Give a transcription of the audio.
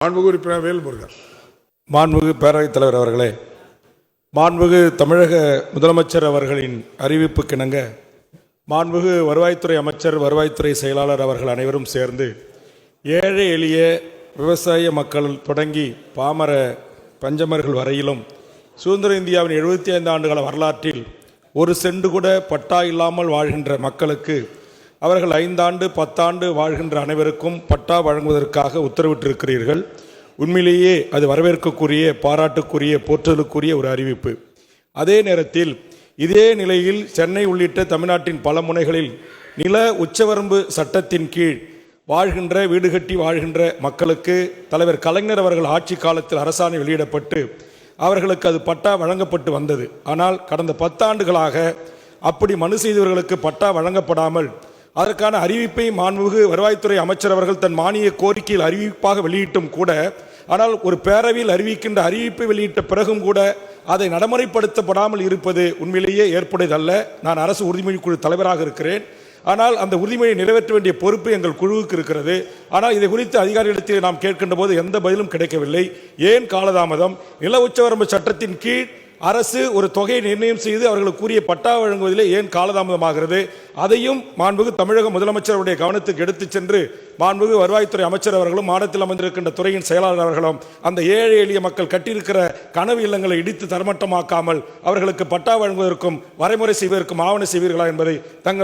மாண்புகு உறுப்பினர் வேல்முருகன். மாண்புகு பேரவைத் தலைவர் அவர்களே மாண்புகு தமிழக முதலமைச்சர் அவர்களின் அறிவிப்புக்கிணங்க மாண்புகு வருவாய்த்துறை அமைச்சர் வருவாய்த்துறை செயலாளர் அவர்கள் அனைவரும் சேர்ந்து ஏழை எளிய விவசாய மக்கள் தொடங்கி பாமர பஞ்சமர்கள் வரையிலும் சுதந்திர இந்தியாவின் எழுபத்தி ஐந்து ஆண்டுகால வரலாற்றில் ஒரு செண்டு கூட பட்டா இல்லாமல் வாழ்கின்ற மக்களுக்கு அவர்கள் ஐந்தாண்டு பத்தாண்டு வாழ்கின்ற அனைவருக்கும் பட்டா வழங்குவதற்காக உத்தரவிட்டிருக்கிறீர்கள். உண்மையிலேயே அது வரவேற்கக்கூடிய பாராட்டுக்குரிய போற்றலுக்குரிய ஒரு அறிவிப்பு. அதே நேரத்தில் இதே நிலையில் சென்னை உள்ளிட்ட தமிழ்நாட்டின் பல முனைகளில் நில உச்சவரம்பு சட்டத்தின் கீழ் வாழ்கின்ற வீடு கட்டி வாழ்கின்ற மக்களுக்கு தலைவர் கலைஞர் அவர்கள் ஆட்சி காலத்தில் அரசாணை வெளியிடப்பட்டு அவர்களுக்கு அது பட்டா வழங்கப்பட்டு வந்தது. ஆனால் கடந்த பத்தாண்டுகளாக அப்படி மனு செய்தவர்களுக்கு பட்டா வழங்கப்படாமல் அதற்கான அறிவிப்பை மாண்புமிகு வருவாய்த்துறை அமைச்சர் அவர்கள் தன் மானிய கோரிக்கையில் அறிவிப்பாக வெளியிட்டும் கூட ஆனால் ஒரு பேரவையில் அறிவிக்கின்ற அறிவிப்பை வெளியிட்ட பிறகும் கூட அதை நடைமுறைப்படுத்தப்படாமல் இருப்பது உண்மையிலேயே ஏற்புடையதல்ல. நான் அரசு உறுதிமொழி குழு தலைவராக இருக்கிறேன். ஆனால் அந்த உறுதிமொழியை நிறைவேற்ற வேண்டிய பொறுப்பு எங்கள் குழுவுக்கு இருக்கிறது. ஆனால் இதை குறித்து அதிகாரிகளிடத்தில் நாம் கேட்கின்ற போது எந்த பதிலும் கிடைக்கவில்லை. ஏன் காலதாமதம்? நில உச்சவரம்பு சட்டத்தின் கீழ் அரசு ஒரு தொகையை நிர்ணயம் செய்து அவர்களுக்கு கூறிய பட்டா வழங்குவதிலே ஏன் காலதாமதமாகிறது? அதையும் மாண்புகு தமிழக முதலமைச்சருடைய கவனத்துக்கு எடுத்துச் சென்று மாண்புகு வருவாய்த்துறை அமைச்சர் அவர்களும் மாநிலத்தில் அமர்ந்திருக்கின்ற துறையின் செயலாளர் அவர்களும் அந்த ஏழை எளிய மக்கள் கட்டியிருக்கிற கனவு இல்லங்களை இடித்து தரமட்டமாக்காமல் அவர்களுக்கு பட்டா வழங்குவதற்கும் வரைமுறை செய்வதற்கும் ஆவண செய்வீர்களா என்பதை தங்கள்